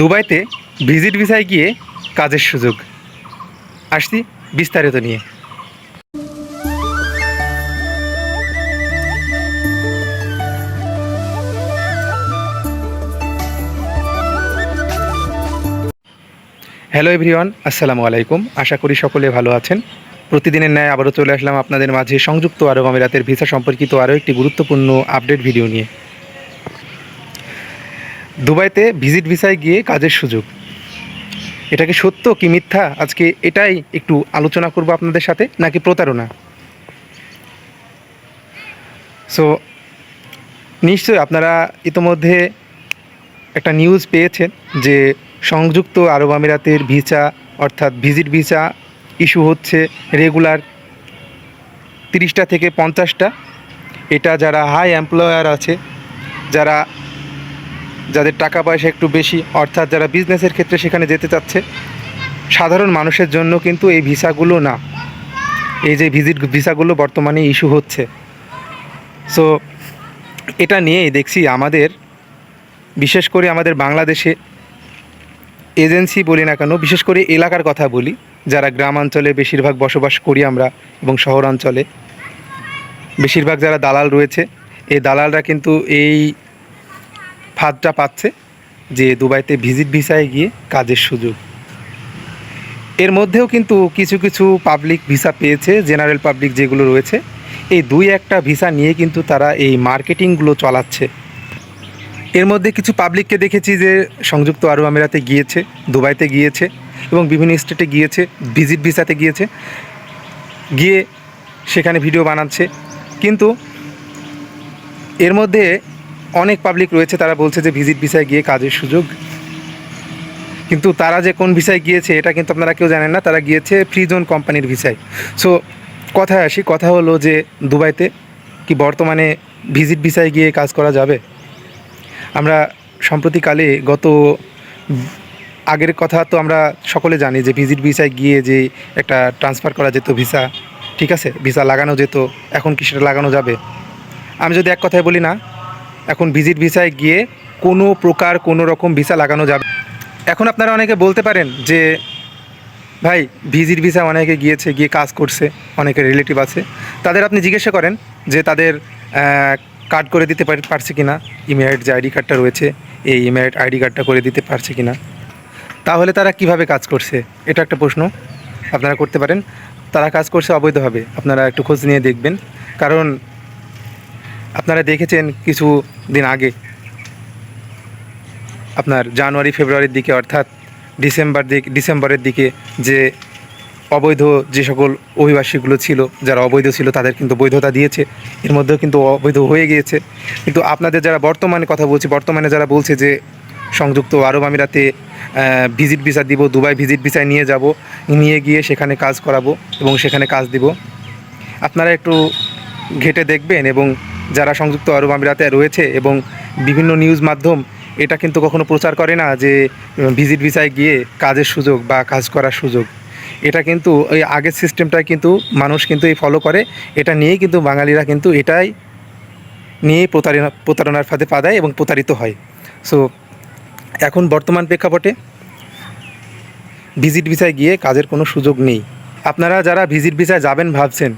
দুবাইতে ভিজিট ভিসায় গিয়ে কাজের সুযোগ। আসছি বিস্তারিত নিয়ে। হ্যালো এভরিওয়ান আসসালামু আলাইকুম। আশা করি সকলে ভালো আছেন। প্রতিদিনের ন্যায় আবারও চলে আসলাম আপনাদের মাঝে সংযুক্ত আরব আমিরাতের ভিসা সম্পর্কিত আরও একটি গুরুত্বপূর্ণ আপডেট ভিডিও নিয়ে। দুবাইতে ভিজিট ভিসায় গিয়ে কাজের সুযোগ। এটা কি সত্য কি মিথ্যা? আজকে এটাই একটু আলোচনা করব আপনাদের সাথে, নাকি প্রতারণা? সো নিশ্চয়ই আপনারা ইতোমধ্যে একটা নিউজ পেয়েছেন যে সংযুক্ত আরব আমিরাতের ভিসা, অর্থাৎ ভিজিট ভিসা ইস্যু হচ্ছে রেগুলার তিরিশটা থেকে পঞ্চাশটা। এটা যারা হাই এমপ্লয়ার আছে, যারা যাদের টাকা পয়সা একটু বেশি, অর্থাৎ যারা বিজনেসের ক্ষেত্রে সেখানে যেতে চাচ্ছে, সাধারণ মানুষের জন্য কিন্তু এই ভিসাগুলো না। এই যে ভিজিট ভিসাগুলো বর্তমানে ইস্যু হচ্ছে। সো এটা নিয়েই দেখছি আমাদের, বিশেষ করে আমাদের বাংলাদেশে এজেন্সি বলি না কেন, বিশেষ করে এলাকার কথা বলি, যারা গ্রামাঞ্চলে বেশিরভাগ বসবাস করি আমরা এবং শহরাঞ্চলে। বেশিরভাগ যারা দালাল রয়েছে, এই দালালরা কিন্তু এই ফাঁদটা পাচ্ছে যে দুবাইতে ভিজিট ভিসায় গিয়ে কাজের সুযোগ। এর মধ্যেও কিন্তু কিছু কিছু পাবলিক ভিসা পেয়েছে জেনারেল পাবলিক যেগুলো রয়েছে। এই দুই একটা ভিসা নিয়ে কিন্তু তারা এই মার্কেটিংগুলো চালাচ্ছে। এর মধ্যে কিছু পাবলিককে দেখেছি যে সংযুক্ত আরব আমিরাতে গিয়েছে, দুবাইতে গিয়েছে এবং বিভিন্ন স্টেটে গিয়েছে ভিজিট ভিসাতে গিয়েছে। গিয়ে সেখানে ভিডিও বানাচ্ছে। কিন্তু এর মধ্যে অনেক পাবলিক রয়েছে, তারা বলছে যে ভিজিট ভিসায় গিয়ে কাজের সুযোগ। কিন্তু তারা যে কোন ভিসায় গিয়েছে, এটা কিন্তু আপনারা কেউ জানেন না, তারা গিয়েছে ফ্রি জোন কোম্পানির ভিসায় সো কথায় আসি, কথা হলো যে দুবাইতে কি বর্তমানে ভিজিট ভিসায় গিয়ে কাজ করা যাবে? আমরা সম্প্রতিকালে গত আগের কথা তো আমরা সকলে জানি যে ভিজিট ভিসায় গিয়ে যে একটা ট্রান্সফার করা যেত ভিসা ঠিক আছে? ভিসা লাগানো যেত, এখন কি সেটা লাগানো যাবে? আমি যদি এক কথায় বলি না এখন ভিজিট ভিসায় গিয়ে কোনো প্রকার কোনো রকম ভিসা লাগানো যাবে। এখন আপনারা অনেকে বলতে পারেন যে, ভাই, ভিজিট ভিসা অনেকে গিয়েছে, গিয়ে কাজ করছে, অনেকে রিলেটিভ আছে। তাদের আপনি জিজ্ঞাসা করেন যে, তাদের কার্ড করে দিতে পার- পারছে কি না ইমেরাইট যে আইডি কার্ডটা রয়েছে, এই ইমেরাইট আইডি কার্ডটা করে দিতে পারছে কি না তাহলে তারা কীভাবে কাজ করছে? এটা একটা প্রশ্ন আপনারা করতে পারেন। তারা কাজ করছে অবৈধভাবে। আপনারা একটু খোঁজ নিয়ে দেখবেন। কারণ আপনারা দেখেছেন কিছু দিন আগে, আপনার জানুয়ারি, ফেব্রুয়ারির দিকে অর্থাৎ ডিসেম্বর দিক, ডিসেম্বরের দিকে যে অবৈধ যে সকল অভিবাসীগুলো ছিল, যারা অবৈধ ছিল তাদের কিন্তু বৈধতা দিয়েছে। এর মধ্যেও কিন্তু অবৈধ হয়ে গিয়েছে। কিন্তু আপনাদের যারা বর্তমানে কথা বলছি, বর্তমানে যারা বলছে যে সংযুক্ত আরব আমিরাতে ভিজিট ভিসা দিব, দুবাই ভিজিট ভিসায় নিয়ে যাব, নিয়ে গিয়ে সেখানে কাজ করাবো এবং সেখানে কাজ দিব। আপনারা একটু ঘেটে দেখবেন এবং যারা সংযুক্ত আরব আমিরাতে রয়েছে এবং বিভিন্ন নিউজ মাধ্যম এটা কিন্তু কখনো প্রচার করে না যে, ভিজিট ভিসায় গিয়ে কাজের সুযোগ বা কাজ করার সুযোগ। এটা কিন্তু ওই আগের সিস্টেমটা কিন্তু মানুষ কিন্তু এই ফলো করে। এটা নিয়েই কিন্তু বাঙালিরা কিন্তু এটাই নিয়েই প্রতারণা, প্রতারণার ফাঁদে পা দেয় এবং প্রতারিত হয়। সো এখন বর্তমান প্রেক্ষাপটে ভিজিট ভিসায় গিয়ে কাজের কোনো সুযোগ নেই। আপনারা যারা ভিজিট ভিসায় যাবেন ভাবছেন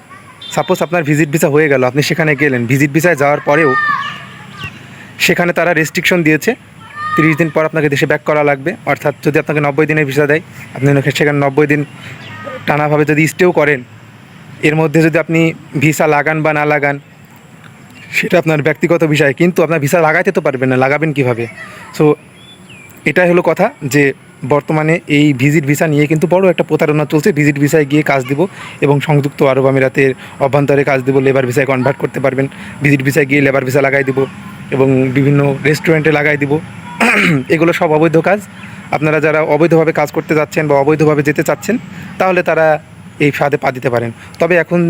সাপোজ আপনার ভিজিট ভিসা হয়ে গেল, আপনি সেখানে গেলেন। ভিজিট ভিসায় যাওয়ার পরেও সেখানে তারা রেস্ট্রিকশন দিয়েছে, তিরিশ দিন পর আপনাকে দেশে ব্যাক করা লাগবে। অর্থাৎ যদি আপনাকে নব্বই দিনের ভিসা দেয়, আপনি সেখানে নব্বই দিন টানাভাবে যদি স্টেও করেন, এর মধ্যে যদি আপনি ভিসা লাগান বা না লাগান, সেটা আপনার ব্যক্তিগত বিষয়। কিন্তু আপনার ভিসা লাগাইতে তো পারবেন না, লাগাবেন কীভাবে? সো এটাই হলো কথা যে বর্তমানে এই ভিজিট ভিসা নিয়ে কিন্তু বড় একটা প্রতারণা চলছে। ভিজিট ভিসায় গিয়ে কাজ দিব এবং সংযুক্ত আরব আমিরাতের অভ্যন্তরে কাজ দিব, লেবার ভিসায় কনভার্ট করতে পারবেন। ভিজিট ভিসায় গিয়ে লেবার ভিসা লাগাই দিব এবং বিভিন্ন রেস্টুরেন্টে লাগাই দিব। এগুলো সব অবৈধ কাজ। আপনারা যারা অবৈধভাবে কাজ করতে যাচ্ছেন বা অবৈধভাবে যেতে চাচ্ছেন, তাহলে তারা এই ফাঁদে পা দিতে পারেন। তবে এখন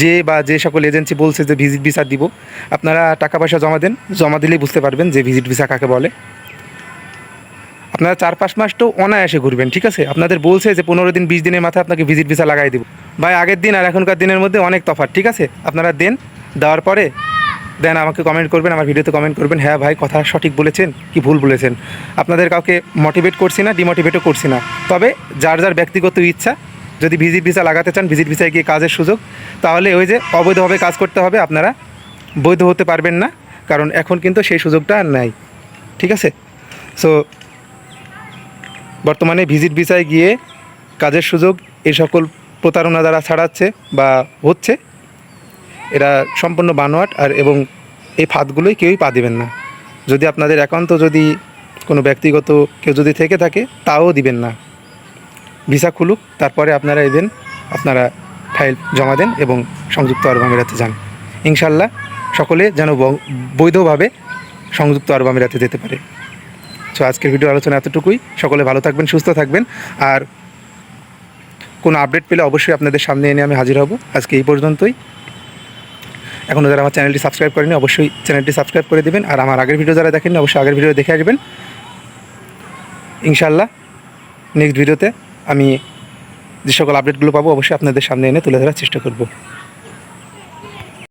যে বা যে সকল এজেন্সি বলছে যে ভিজিট ভিসা দিব, আপনারা টাকা পয়সা জমা দেন, জমা দিলেই বুঝতে পারবেন যে ভিজিট ভিসা কাকে বলে। আপনারা চার পাঁচ মাস তো অনায়াসে ঘুরবেন, ঠিক আছে? আপনাদের বলছে যে পনেরো দিন, বিশ দিনের মাথায় আপনাকে ভিজিট ভিসা লাগাই দেবো। ভাই, আগের দিন আর এখনকার দিনের মধ্যে অনেক তফাৎ, ঠিক আছে? আপনারা দেন, দেওয়ার পরে দেন, আমাকে কমেন্ট করবেন, আমার ভিডিওতে কমেন্ট করবেন। হ্যাঁ ভাই, কথা সঠিক বলেছেন কি ভুল বলেছেন? আপনাদের কাউকে মোটিভেট করছি না ডিমোটিভেটও করছি না। তবে যার যার ব্যক্তিগত ইচ্ছা, যদি ভিজিট ভিসা লাগাতে চান ভিজিট ভিসায় গিয়ে কাজের সুযোগ, তাহলে ওই যে অবৈধভাবে কাজ করতে হবে, আপনারা বৈধ হতে পারবেন না, কারণ এখন কিন্তু সেই সুযোগটা আর নাই, ঠিক আছে? সো বর্তমানে ভিজিট ভিসায় গিয়ে কাজের সুযোগ এই সকল প্রতারণা দ্বারা ছাড়াচ্ছে বা হচ্ছে, এরা সম্পূর্ণ বানোয়াট আর এবং এই ফাঁদগুলোই কেউই পা দিবেন না। যদি আপনাদের একান্ত যদি কোনো ব্যক্তিগত কেউ যদি থেকে থাকে, তাও দিবেন না। ভিসা খুলুক, তারপরে আপনারা এবেন আপনারা ফাইল জমা দেন এবং সংযুক্ত আরব আমিরাতে যান। ইনশাল্লাহ সকলে যেন বৈধভাবে সংযুক্ত আরব আমিরাতে যেতে পারে। সো আজকের ভিডিও আলোচনা এতটুকুই। সকলে ভালো থাকবেন, সুস্থ থাকবেন। আর কোনো আপডেট পেলে অবশ্যই আপনাদের সামনে এনে আমি হাজির হব। আজকে এই পর্যন্তই। এখনও যারা আমার চ্যানেলটি সাবস্ক্রাইব করেনি অবশ্যই চ্যানেলটি সাবস্ক্রাইব করে দেবেন। আর আমার আগের ভিডিও যারা দেখেননি, অবশ্যই আগের ভিডিও দেখে আসবেন। ইনশাল্লাহ নেক্সট ভিডিওতে আমি যে সকল আপডেটগুলো পাবো, অবশ্যই আপনাদের সামনে এনে তুলে ধরার চেষ্টা করব।